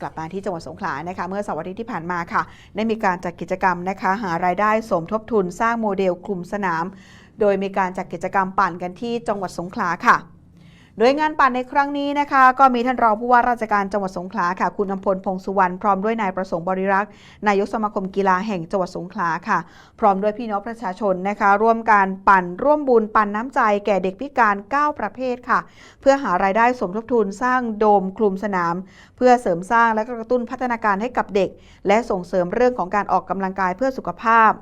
กลับมาที่จังหวัดสงขลานะคะ เมื่อเสาร์อาห์ที่ผ่านมาค่ะ ได้มีการจัดกิจกรรมนะคะ หารายได้สมทบทุนสร้างโมเดลคลุมสนาม โดยมีการจัดกิจกรรมปั่นกันที่จังหวัดสงขลาค่ะ โดยงานปั่นในครั้งนี้นะคะ ก็มีท่านรองผู้ว่าราชการจังหวัดสงขลาค่ะ คุณอำพลพงสุวรรณพร้อมด้วยนายประสงค์บริรักษ์นายกสมาคมกีฬาแห่งจังหวัดสงขลาค่ะ พร้อมด้วยพี่น้องประชาชนนะคะ ร่วมการปั่นร่วมบุญปั่นน้ำใจแก่เด็กพิการ 9 ประเภทค่ะ เพื่อหารายได้สมทบทุนสร้างโดมคลุมสนาม เพื่อเสริมสร้างและกระตุ้นพัฒนาการให้กับเด็ก และส่งเสริมเรื่องของการออกกำลังกายเพื่อสุขภาพ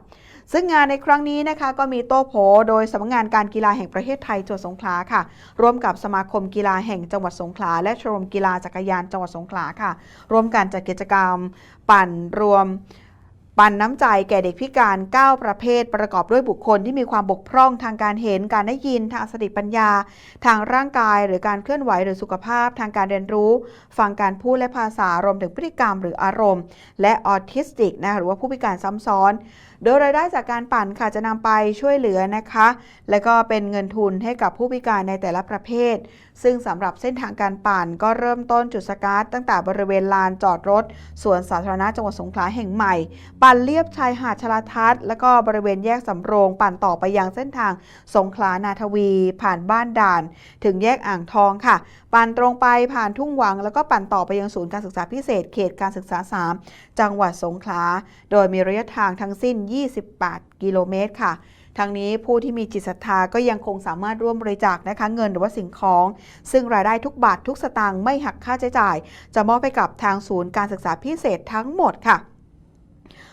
ซึ่งงานในครั้งนี้นะคะก็มีโต้โผโดยสำนักงานการกีฬาแห่งประเทศไทยจังหวัดสงขลาค่ะ ร่วมกับสมาคมกีฬาแห่งจังหวัดสงขลา และชมรมกีฬาจักรยานจังหวัดสงขลาค่ะ ร่วมกันจัดกิจกรรม ปั่นรวมปันน้ำใจแก่เด็กพิการ 9 ประเภท ประกอบด้วยบุคคลที่มีความบกพร่องทางการเห็น การได้ยิน ทางสติปัญญา ทางร่างกาย หรือการเคลื่อนไหวหรือสุขภาพ ทางการเรียนรู้ ฟังการพูดและภาษารวมถึงพฤติกรรมหรืออารมณ์ และออทิสติกนะหรือว่าผู้พิการซ้ำซ้อน โดยรายได้จากการปั่นค่ะจะนำไปช่วยเหลือนะคะ และก็เป็นเงินทุนให้กับผู้พิการในแต่ละประเภท ซึ่งสำหรับเส้นทางการปั่นก็เริ่มต้นจุดสตาร์ทตั้งแต่บริเวณลานจอดรถสวนสาธารณะจังหวัดสงขลาแห่งใหม่ ปั่นเลียบชายหาดชลาทัศน์แล้วก็บริเวณแยกสำโรงปั่นต่อไปยังเส้นทางสงขลานาทวี ผ่านบ้านด่าน ถึงแยกอ่างทองค่ะ ปั่นตรงไปผ่านทุ่งหวัง แล้วก็ปั่นต่อไปยังศูนย์การศึกษาพิเศษ เขตการศึกษา 3 จังหวัดสงขลา โดยมีระยะทางทั้งสิ้น28กิโลเมตรค่ะทางนี้ผู้ที่มีจิตศรัทธาก็ยังคงสามารถร่วมบริจาคนะคะเงินหรือว่าสิ่งของ ซึ่งรายได้ทุกบาททุกสตางค์ไม่หักค่าใช้จ่าย จะมอบให้กับทางศูนย์การศึกษาพิเศษทั้งหมดค่ะ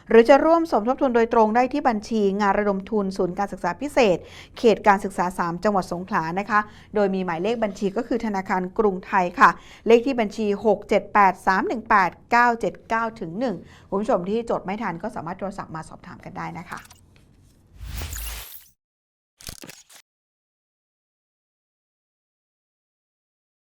หรือจะร่วมสมทบทุนโดยตรงได้ที่บัญชีงานระดมทุนศูนย์การศึกษาพิเศษ เขตการศึกษา 3 จังหวัดสงขลานะคะ โดยมีหมายเลขบัญชีก็คือธนาคารกรุงไทยค่ะ เลขที่บัญชี 678318979ถึง1คุณผู้ชมที่จดไม่ทันก็สามารถโทรศัพท์มาสอบถามกันได้นะคะ